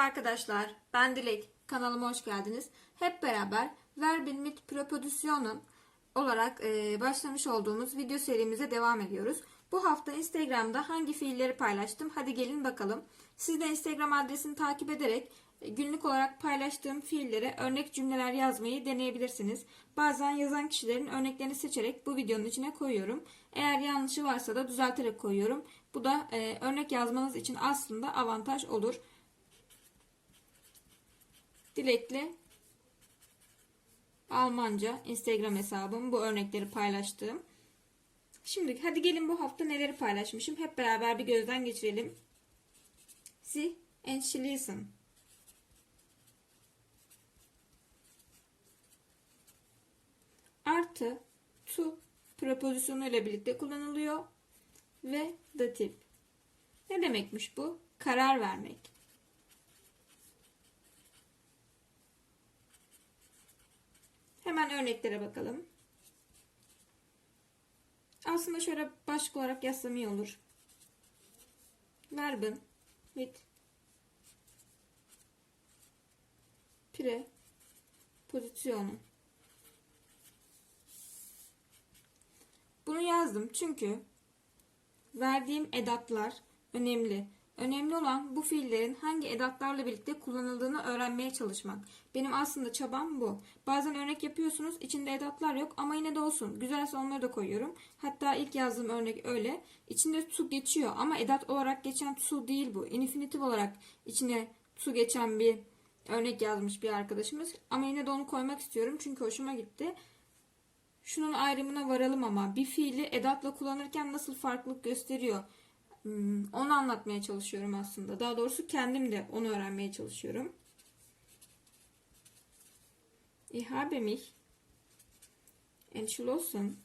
arkadaşlar, ben Dilek. Kanalıma hoş geldiniz. Hep beraber Verbin mit Propositionen olarak e, başlamış olduğumuz video serimize devam ediyoruz. Bu hafta Instagram'da hangi fiilleri paylaştım? Hadi gelin bakalım. Siz de Instagram adresini takip ederek e, günlük olarak paylaştığım fiillere örnek cümleler yazmayı deneyebilirsiniz. Bazen yazan kişilerin örneklerini seçerek bu videonun içine koyuyorum. Eğer yanlışı varsa da düzelterek koyuyorum. Bu da e, örnek yazmanız için aslında avantaj olur. Dilekli Almanca Instagram hesabım bu örnekleri paylaştığım. Şimdi hadi gelin bu hafta neleri paylaşmışım hep beraber bir gözden geçirelim. Sie entschließen. Artı to prepozisyonu ile birlikte kullanılıyor ve datif. Ne demekmiş bu? Karar vermek. Hemen örneklere bakalım. Aslında şöyle başlık olarak yazsam iyi olur. Verben mit pre pozisyonu. Bunu yazdım çünkü verdiğim edatlar önemli. Önemli olan bu fiillerin hangi edatlarla birlikte kullanıldığını öğrenmeye çalışmak. Benim aslında çabam bu. Bazen örnek yapıyorsunuz içinde edatlar yok ama yine de olsun. Güzelse onları da koyuyorum. Hatta ilk yazdığım örnek öyle. İçinde to geçiyor ama edat olarak geçen to değil bu. Infinitif olarak içine to geçen bir örnek yazmış bir arkadaşımız. Ama yine de onu koymak istiyorum çünkü hoşuma gitti. Şunun ayrımına varalım ama bir fiili edatla kullanırken nasıl farklılık gösteriyor? Hmm, onu anlatmaya çalışıyorum aslında. Daha doğrusu kendim de onu öğrenmeye çalışıyorum. Ich habe mich entschlossen,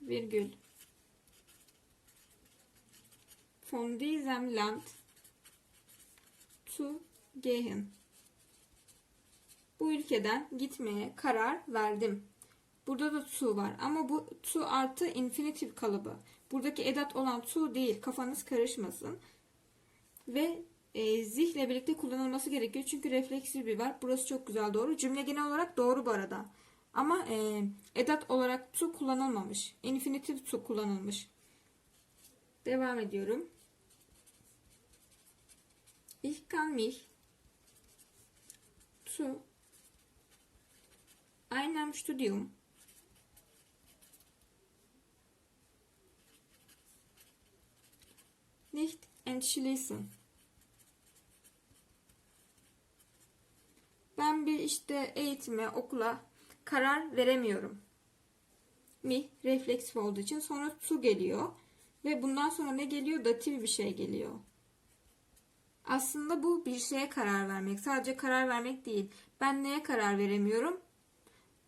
virgül, von diesem Land zu gehen. Bu ülkeden gitmeye karar verdim. Burada da to var ama bu to artı infinitif kalıbı. Buradaki edat olan to değil. Kafanız karışmasın. Ve e, zihle birlikte kullanılması gerekiyor. Çünkü refleksif bir var. Burası çok güzel doğru. Cümle genel olarak doğru bu arada. Ama e, edat olarak to kullanılmamış. Infinitif to kullanılmış. Devam ediyorum. Ich kann mich zu einem Studium nicht entschließen. Ben bir işte eğitime, okula karar veremiyorum. Mi refleksif olduğu için sonra su geliyor. Ve bundan sonra ne geliyor? Datif bir şey geliyor. Aslında bu bir şeye karar vermek. Sadece karar vermek değil. Ben neye karar veremiyorum?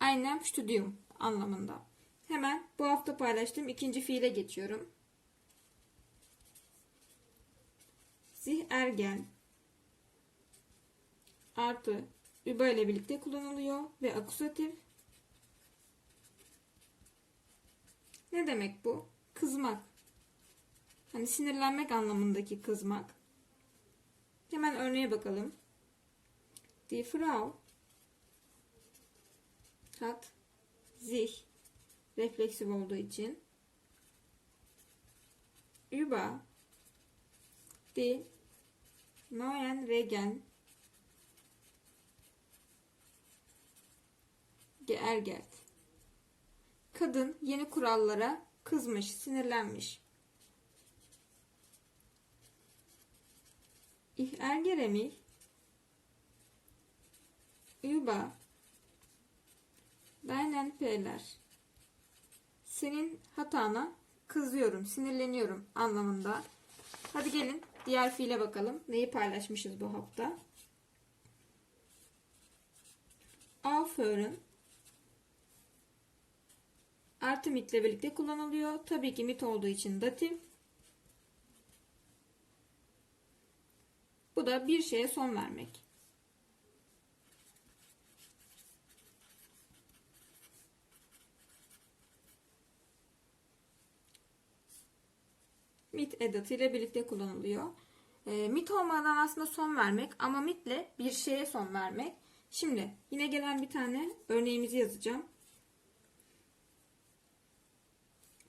Einem Studium anlamında. Hemen bu hafta paylaştığım ikinci fiile geçiyorum. Zih ergen artı üba ile birlikte kullanılıyor ve akusatif. Ne demek bu? Kızmak. Hani sinirlenmek anlamındaki kızmak. Hemen örneğe bakalım. Die Frau hat sich refleksif olduğu için über die neuen Regeln geärgert. Kadın yeni kurallara kızmış, sinirlenmiş. Ich ärgere mich über deinen Fehler. Senin hatana kızıyorum, sinirleniyorum anlamında. Hadi gelin diğer fiile bakalım. Neyi paylaşmışız bu hafta? Aufhören artı mitle birlikte kullanılıyor. Tabii ki mit olduğu için datif. Bu da bir şeye son vermek. Mit edatı ile birlikte kullanılıyor. E, mit olmadan aslında son vermek ama mitle bir şeye son vermek. Şimdi yine gelen bir tane örneğimizi yazacağım.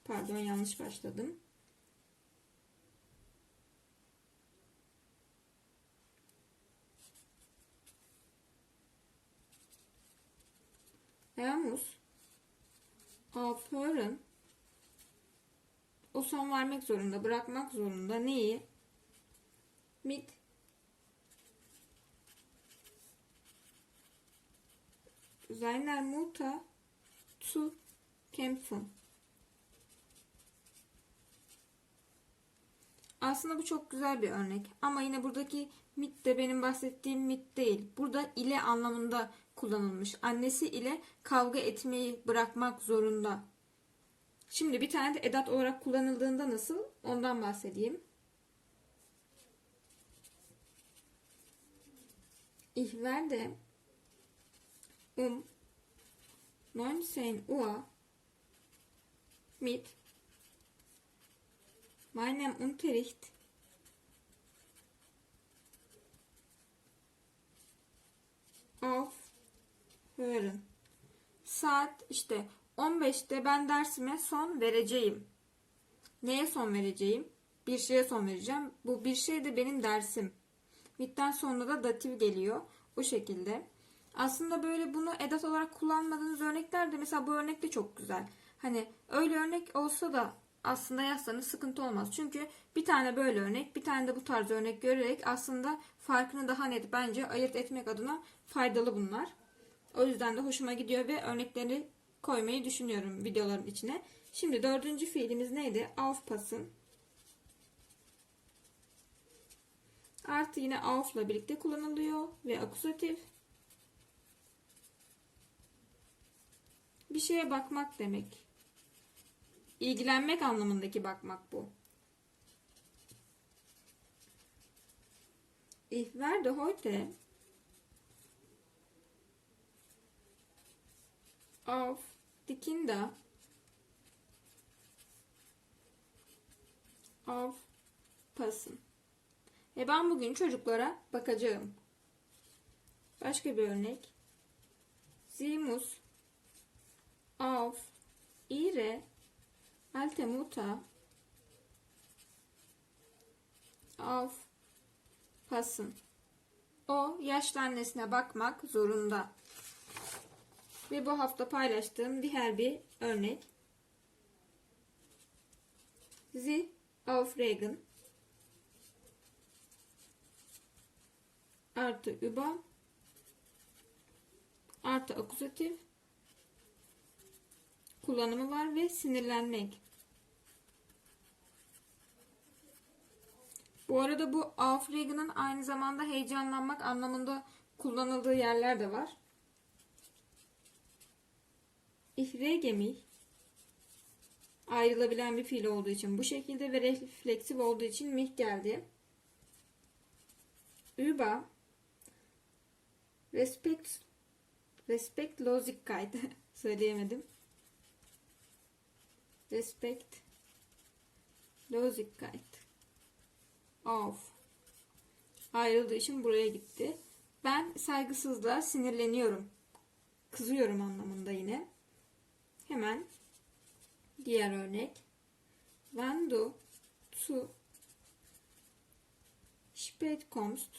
Pardon yanlış başladım. Er muss aufhören o son vermek zorunda, bırakmak zorunda. Neyi? Mit seiner Mutter zu kämpfen. Aslında bu çok güzel bir örnek. Ama yine buradaki mit de benim bahsettiğim mit değil. Burada ile anlamında kullanılmış. Annesi ile kavga etmeyi bırakmak zorunda. Şimdi bir tane de edat olarak kullanıldığında nasıl? Ondan bahsedeyim. Ich werde um 19 Uhr mit meinem Unterricht aufhören. Saat işte 15'te ben dersime son vereceğim. Neye son vereceğim? Bir şeye son vereceğim. Bu bir şey de benim dersim. Mid'den sonra da datif geliyor. Bu şekilde. Aslında böyle bunu edat olarak kullanmadığınız örnekler de mesela bu örnek de çok güzel. Hani öyle örnek olsa da aslında yazsanız sıkıntı olmaz. Çünkü bir tane böyle örnek, bir tane de bu tarz örnek görerek aslında farkını daha net bence ayırt etmek adına faydalı bunlar. O yüzden de hoşuma gidiyor ve örnekleri koymayı düşünüyorum videoların içine. Şimdi dördüncü fiilimiz neydi? Aufpassen. Artı yine auf'la birlikte kullanılıyor ve akusatif. Bir şeye bakmak demek. İlgilenmek anlamındaki bakmak bu. Ich werde heute auf die Kinder aufpassen. E ben bugün çocuklara bakacağım. Başka bir örnek. Sie muss auf ihre alte Mutter aufpassen. O yaşlı annesine bakmak zorunda. Ve bu hafta paylaştığım diğer bir örnek. Sie aufregen artı über artı akuzatif kullanımı var ve sinirlenmek. Bu arada bu aufregen'ın aynı zamanda heyecanlanmak anlamında kullanıldığı yerler de var. Ich rege mich ayrılabilen bir fiil olduğu için bu şekilde ve refleksif olduğu için mich geldi. Über Respekt Respektlosigkeit söyleyemedim. Respekt Losigkeit Of ayrıldığı için buraya gitti. Ben saygısızlığa sinirleniyorum. Kızıyorum anlamında yine. Hemen diğer örnek. Wenn du zu spät kommst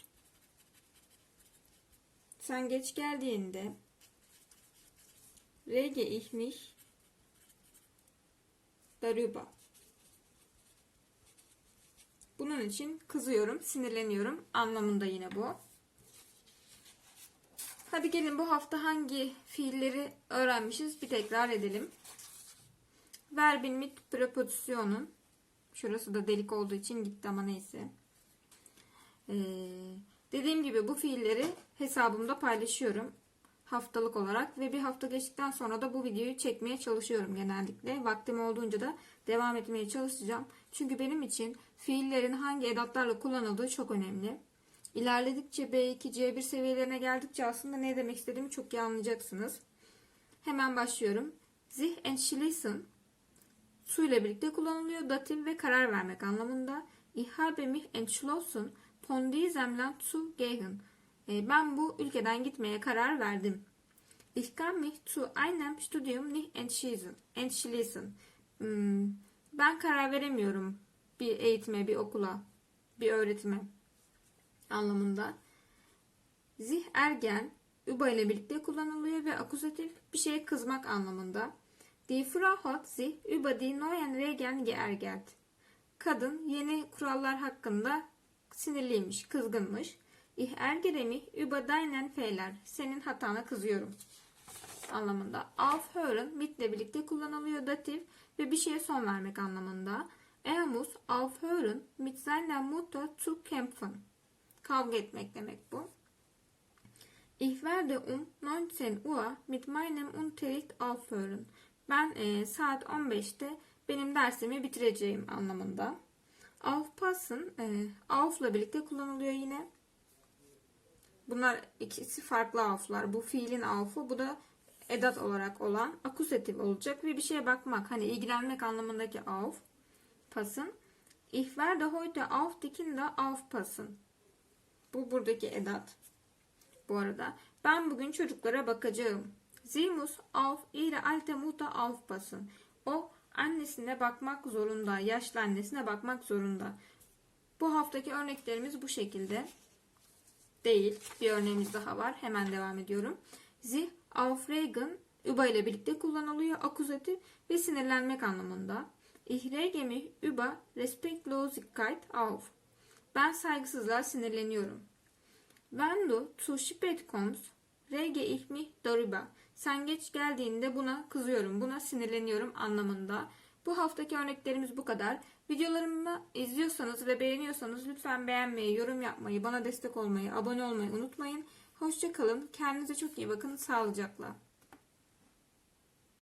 sen geç geldiğinde rege ich mich darüber. Bunun için kızıyorum, sinirleniyorum anlamında yine bu. Hadi gelin bu hafta hangi fiilleri öğrenmişiz bir tekrar edelim. Verbin mit prepositionun şurası da delik olduğu için gitti ama neyse. Ee, dediğim gibi bu fiilleri hesabımda paylaşıyorum haftalık olarak ve bir hafta geçtikten sonra da bu videoyu çekmeye çalışıyorum genellikle. Vaktim olduğunca da devam etmeye çalışacağım. Çünkü benim için fiillerin hangi edatlarla kullanıldığı çok önemli. İlerledikçe B2, C1 seviyelerine geldikçe aslında ne demek istediğimi çok iyi anlayacaksınız. Hemen başlıyorum. Sich entschließen Su ile birlikte kullanılıyor. Datif ve karar vermek anlamında. Ich habe mich entschlossen, von diesem Land zu gehen. E, ben bu ülkeden gitmeye karar verdim. Ich kann mich zu einem Studium nicht entschließen. entschließen. Hmm, ben karar veremiyorum bir eğitime, bir okula, bir öğretime anlamında. Zih ergen, üba ile birlikte kullanılıyor ve akuzatif bir şeye kızmak anlamında. Die Frau hat sich über die neuen Regeln geärgert. Kadın yeni kurallar hakkında sinirliymiş, kızgınmış. Ich ärgere mich über deinen Fehler. Senin hatana kızıyorum anlamında. Aufhören mit ile birlikte kullanılıyor datif ve bir şeye son vermek anlamında. Er muss aufhören mit seiner Mutter zu kämpfen. Kavga etmek demek bu. Ich werde um 19 Uhr mit meinem Unterricht aufhören. Ben e, saat 15'te benim dersimi bitireceğim anlamında. Aufpassen, e, auf'la birlikte kullanılıyor yine. Bunlar ikisi farklı auf'lar. Bu fiilin auf'u, bu da edat olarak olan akusatif olacak ve bir şeye bakmak, hani ilgilenmek anlamındaki auf pasın. Ich werde heute auf die Kinder aufpassen. Bu buradaki edat. Bu arada ben bugün çocuklara bakacağım. Sie muss auf ihre alte Mutter aufpassen. O annesine bakmak zorunda, yaşlı annesine bakmak zorunda. Bu haftaki örneklerimiz bu şekilde. Değil. Bir örneğimiz daha var. Hemen devam ediyorum. Sie aufregen über ile birlikte kullanılıyor. Akuzatif ve sinirlenmek anlamında. Ich rege mich über Respektlosigkeit auf. Ben saygısızlığa sinirleniyorum. Wenn du zu spät kommst, rege ich mich darüber. Sen geç geldiğinde buna kızıyorum, buna sinirleniyorum anlamında. Bu haftaki örneklerimiz bu kadar. Videolarımı izliyorsanız ve beğeniyorsanız lütfen beğenmeyi, yorum yapmayı, bana destek olmayı, abone olmayı unutmayın. Hoşçakalın. Kendinize çok iyi bakın. Sağlıcakla.